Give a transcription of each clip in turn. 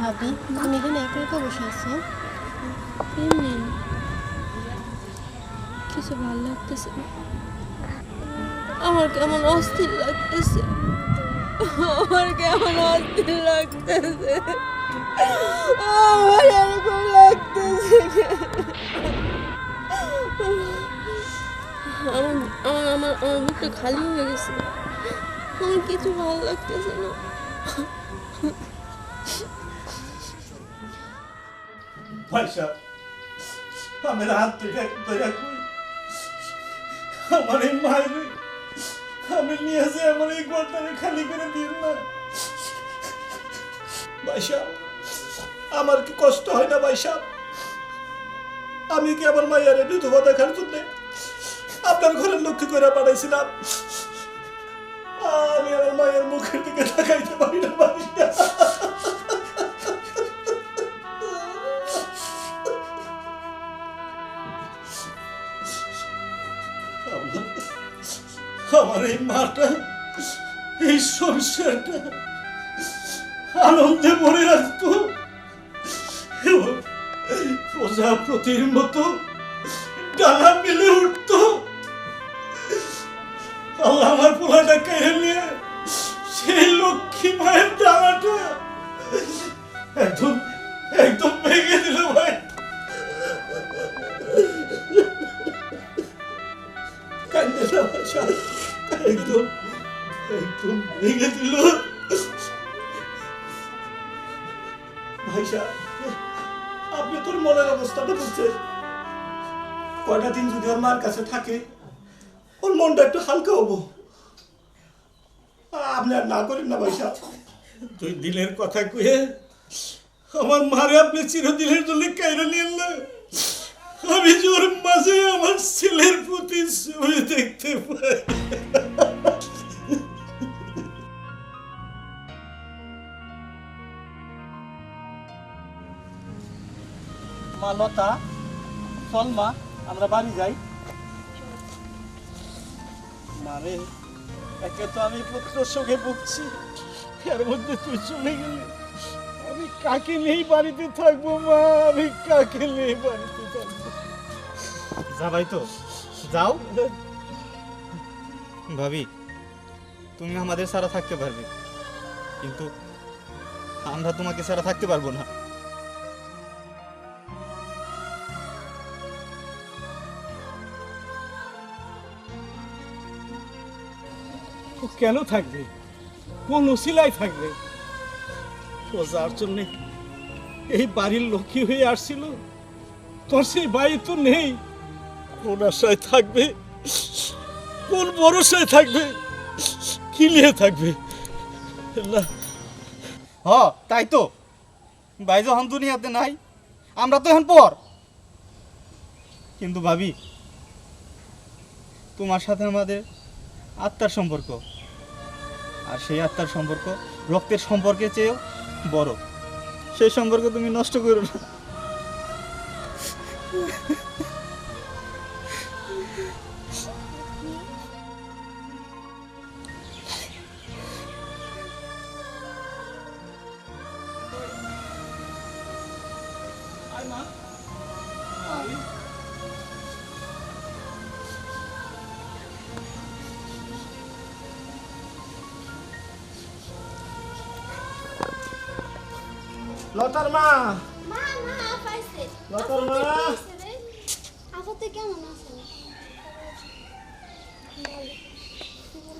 ভাবি তুমি এখানে একা একা বসে আছো এমনি কিছু ভালো লাগতেছে না আমার কেমন অস্থির লাগতেছে। আমার কেমন অস্থির লাগতেছে। আমার এরকম লাগতেছে আমার আমার আমার বুকটা খালি হয়ে গেছে। আমার কিছু ভালো লাগতেছে না। থেকে দয়া আমার এই মায়ের আমি নিয়ে আসে আমার এই ঘরটাকে খালি করে দিন না। পয়সা আমার কি কষ্ট হয় না পয়সা আমি কি আমার মায়ের বিধবা দেখার জন্য আপনার ঘরের লক্ষ্য করে পাঠাইছিলাম? আমি আমার মায়ের মুখের দিকে তাকাইতে পারি না পয়সা আমার এই মাটা, এই সংসারটা আনন্দে ভরে রাখতো। প্রজাপতির মতো ডানা মেলে উঠতো। আল্লাহ আমার পোলাটা কেড়ে নিয়ে সেই লক্ষ্মী মায়ের ডানাটা একদম ভেঙে দিল ভাইসা আপনি তোর মনের অবস্থাটা বুঝছেন। কয়টা দিন যদি ওর মার কাছে থাকে, ওর মনটা একটু হালকা হব। আপনি আর না করেন না ভাইসা তুই দিলের কথা কয়ে আমার মারে আপনি চিরদিনের জন্য কাইরা নিয়েন না। আমি জোর মাঝে আমার ছেলের প্রতি ছবি দেখতে পাই। মা লতা চল মা আমরা বাড়ি যাই। মারে একে তো আমি পুত্র শোকে ভুগছি। এর মধ্যে তুই চলে গেলি। আমি কাকে নেই বাড়িতে থাকব মা? আমি কাকে নেই বাড়িতে থাকব? যা ভাই তো, যাও। ভাবি, তুমি আমাদের সারা থাকতে পারবে। কিন্তু আমরা তোমাকে ছাড়া থাকতে পারব না। ও কেন থাকবে? কোন উসিলায় থাকবে? ও যার জন্যে এই বাড়ির লক্ষ্মী হয়ে আসছিল, তোর সেই বাড়ি তো নেই। কোন আশায় থাকবে? কোন ভরসায় থাকবে? কি নিয়ে থাকবে? হ, তাই তো। ভাই যখন দুনিয়াতে নাই, আমরা তো এখন পর। কিন্তু ভাবি, তোমার সাথে আমাদের আত্মার সম্পর্ক। আর সেই আত্মার সম্পর্ক রক্তের সম্পর্কে চেয়েও বড়। সেই সম্পর্ক তুমি নষ্ট করো না। লতার মা মা মা পাইছে লতার মা আপতে কেমন আছে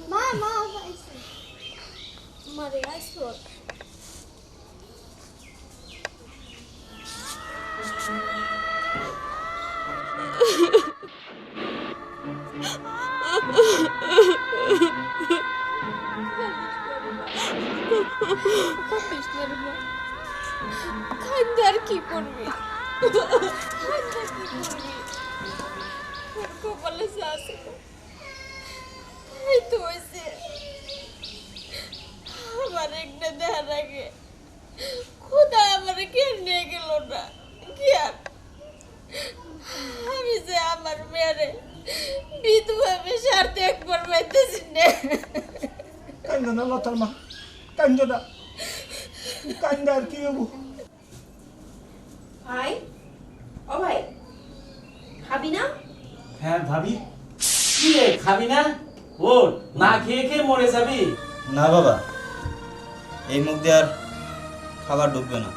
মা মা পাইছে মারে আইসো খাইতে আর কি করবি? কপালে আছে এই তো হয়েছে। না? কি আর? বিধবা সারতে একবার পাইতেছি না। কান্দ না লতার মা, কান্দ না। কান্দ আর কি হব ভাই ও ভাই খাবি না ভাবি? কি রে খাবি না? ওর না খেয়ে খেয়ে মরে যাবি? না বাবা এই মুখ দিয়ে আর খাবার ঢুকবে না।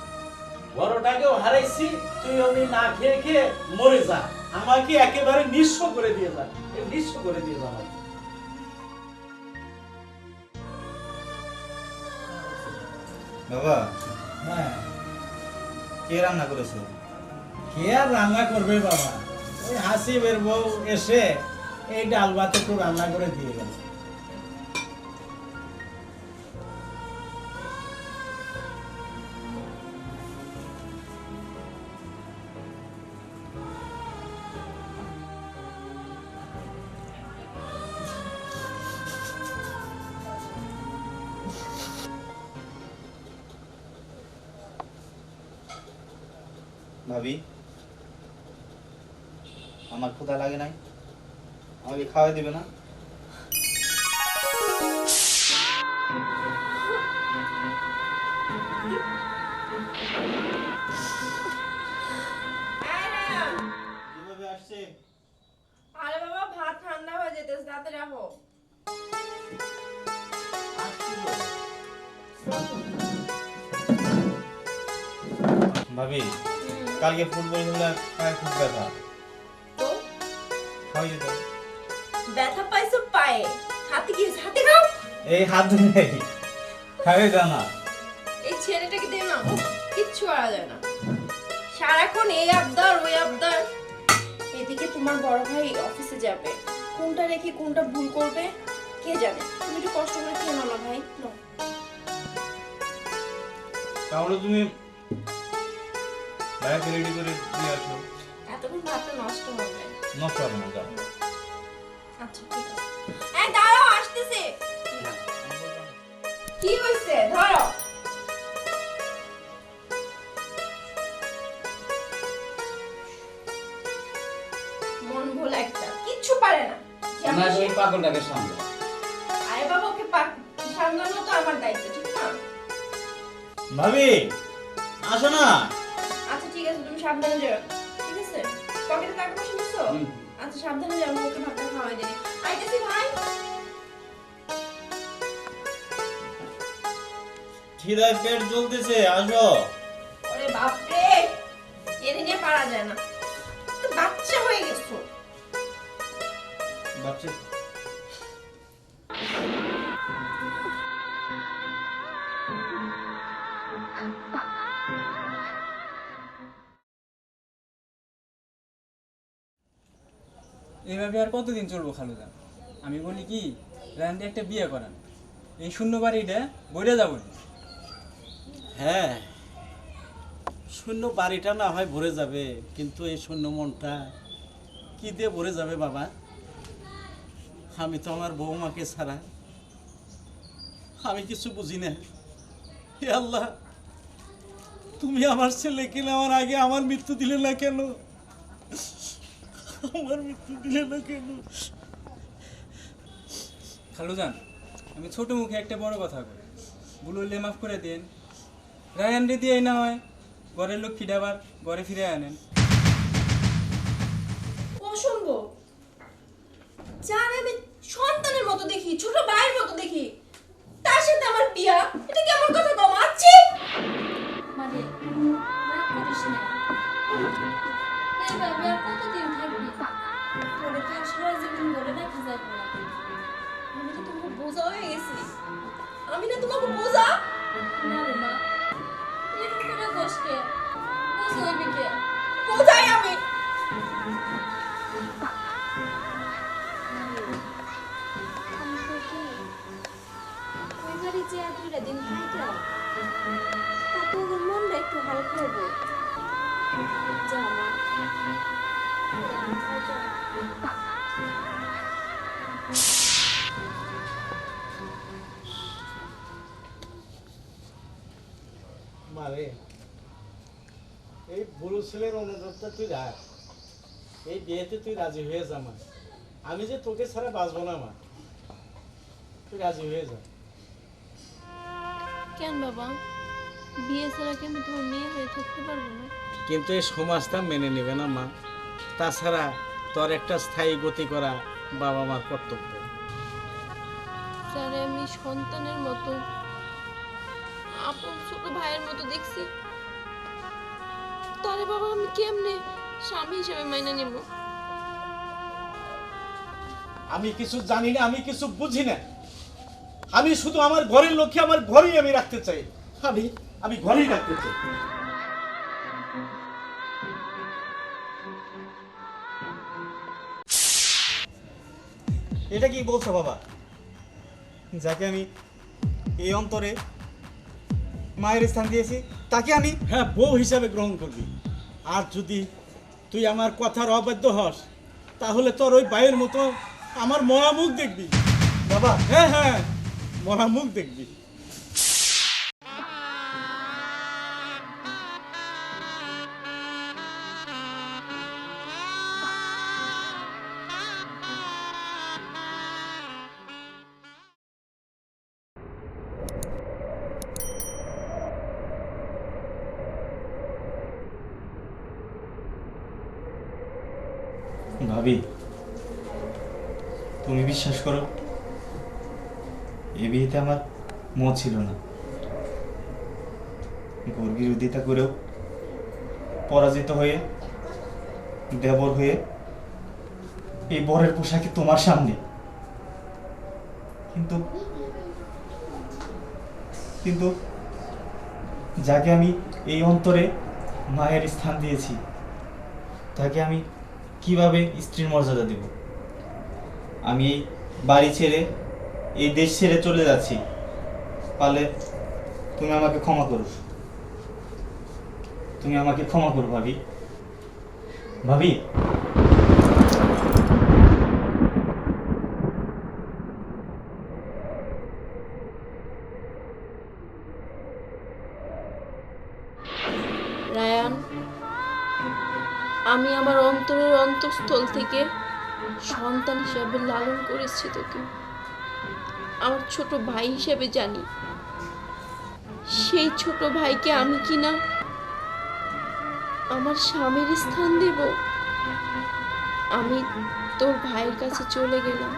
বড়টাকেও হারাইছি তুই অমনি না খেয়ে খেয়ে মরে যা। আমাকে একেবারে নিঃস্ব করে দিয়ে যা নিঃস্ব করে দিয়ে যা আমাকে। বাবা হ্যাঁ। কে রান্না করেছে? কে আর রান্না করবে বাবা? ওই হাসিবের বউ এসে এই ডাল ভাত একটু রান্না করে দিয়ে গেল। ভাবি আমার ক্ষুধা লাগে নাই। আমাকে খাওয়াই দিবে না। কীভাবে আসছে? আরে বাবা ভাত ঠান্ডা হয়ে যেতেছে তাতে রাখো ভাবি কালকে ফুটবল খেলা পায়ে খুব ব্যথা। খাওয়াই দিতে ব্যথা পাইছো পায়ে। হাতে কি হাতে খাও এই হাত নেই। খাওয়াই দাও না। এই ছেলেটাকে দে না। ও কিচ্ছু করা যায় না। সারাক্ষণ এই আবদার ওই আবদার। এদিকে তোমার বড় ভাই অফিসে যাবে। কোনটা রেখে কোনটা ভুল করবে কে জানে? তুমি একটু কষ্ট করে খেয়ে নাও না ভাই। তাহলে তুমি ভাইয়াকে রেডি করে দিয়ে আসো। এতক্ষণ ভাতটা নষ্ট হবে। না যাও আচ্ছা ঠিক আছে। এই দাঁড়াও আসতেছে। কি হইছে? ধরো। মন ভোলা একটা। কিচ্ছু পারে না। না ওই পাগলটাকে সামনে আরে বাবা ওকে পাক- সামলানো তো আমার দায়িত্ব ঠিক না? ভাবি আসো না। আচ্ছা ঠিক আছে তুমি সাবধানে যাও। সাবধানে যাব ওকে ভাতটা খাওয়াই দেবে আইতেছি ভাই। খিদায় পেট জ্বলতেছে আসো। ওরে বাপরে নিয়ে পারা যায় না। এইভাবে আর কতদিন চলবো খালুদা? আমি বলি কি রান্দি একটা বিয়ে করান। এই শূন্য বাড়িটা বইরে যাব হ্যাঁ শূন্য বাড়িটা না হয় ভরে যাবে, কিন্তু এই শূন্য মনটা কি দিয়ে ভরে যাবে বাবা? আমি তো আমার বৌমাকে ছাড়া আমি কিছু বুঝি না। হে আল্লাহ, তুমি আমার ছেলে ছেলেকে নেওয়ার আগে আমার মৃত্যু দিলে না কেন? আমার মৃত্যু দিলে না কেন খালুজান আমি ছোট মুখে একটা বড় কথা কই। বুলুলে মাফ করে দেন রায়ান রে দিয়ে না হয় ঘরের লোক খিডাবার ঘরে ফিরে আনেন। অসম্ভব। যার আমি সন্তানের মতো দেখি ছোট ভাইয়ের মতো দেখি তার সাথে আমার বিয়া এটা কেমন কথা কমাচ্ছি মানে আমি না তোমাকে বোঝা না রে মা এরকম করে কষ্টে বুঝ হইবি কে বোঝাই আমি আমি তো কি ওই বাড়ি যে আর দুইটা দিন থাকলাম তাতে ওদের মনটা একটু হালকা হবে যা মা যা, যা। এই বুড়ো ছেলের অনুরোধটা তুই রাখ। এই বিয়েতে তুই রাজি হয়ে যা মা। আমি যে তোকে ছাড়া বাঁচবো না মা। তুই রাজি হয়ে যা। কেন বাবা? বিয়ে ছাড়া কি আমি তোমার মেয়ে হয়ে থাকতে পারব না? কিন্তু এই সমাজটা মেনে নেবে না মা। তাছাড়া তোর একটা স্থায়ী গতি করা বাবা মার কর্তব্য। স্যার আমি সন্তানের মতো আপন ছোট ভাইয়ের মতো দেখছি। তারে বাবা, আমি কেমনে স্বামী হিসেবে মাইনা নেব? আমি কিছু জানি না, আমি কিছু বুঝি না। আমি শুধু আমার ঘরের লক্ষ্যে আমার ঘরেই আমি রাখতে চাই। আমি আমি ঘরেই রাখতে চাই। এটা কি বলছো বাবা? যাকে আমি এই অন্তরে মায়ের স্থান দিয়েছি তাকে আমি হ্যাঁ বউ হিসাবে গ্রহণ করবি। আর যদি তুই আমার কথার অবাধ্য হস তাহলে তোর ওই বাইয়ের মতো আমার মরা মুখ দেখবি। বাবা। হ্যাঁ হ্যাঁ মরা মুখ দেখবি। তুমি বিশ্বাস করো? এ বিয়েতে আমার মত ছিল না। ঘোর বিরোধিতা করেও পরাজিত হয়ে, দেবর হয়ে এই বরের পোশাকে তোমার সামনে। কিন্তু কিন্তু যাকে আমি এই অন্তরে মায়ের স্থান দিয়েছি, তাকে আমি কীভাবে স্ত্রীর মর্যাদা দেব? আমি বাড়ি ছেড়ে এই দেশ ছেড়ে চলে যাচ্ছি। পারলে তুমি আমাকে ক্ষমা করো। তুমি আমাকে ক্ষমা করো, ভাবি। ভাবি। আমি আমার অন্তরের অন্তঃস্থল থেকে সন্তান হিসাবে লালন করেছি তোকে। আমার ছোট ভাই হিসেবে জানি। সেই ছোট ভাইকে আমি কি না আমার স্বামীর স্থান দেব? আমি তোর ভাইয়ের কাছে চলে গেলাম।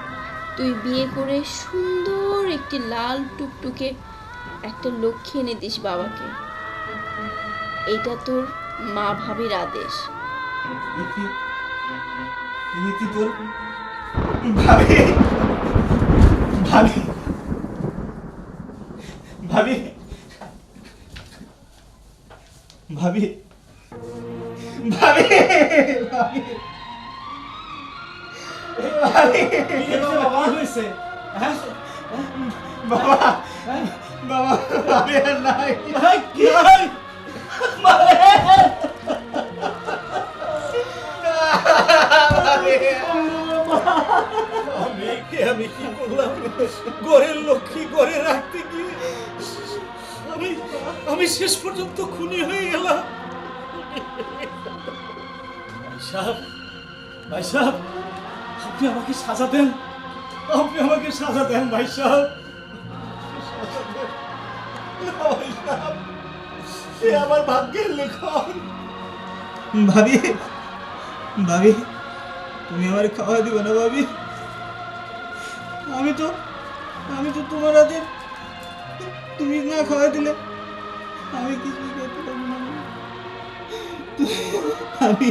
তুই বিয়ে করে সুন্দর একটি লাল টুকটুকে একটা লক্ষ্মী এনে দিস বাবাকে। এটা তোর মা ভাবির আদেশ। ইতি তোর? ভাবি। ভাবি। ভাবি। ভাবি। সাহেব ভাই সাহেব আপনি আমাকে সাজা দেন। আপনি আমাকে সাজা দেন ভাই সাহেব। এ আমার ভাগ্যের লেখন। ভাবি ভাবি তুমি আমার খাওয়া দিবে না ভাবি। আমি তো আমি তো তোমার হাতে তুমি না খাওয়া দিলে আমি কিছুই খেতে পারব না। আমি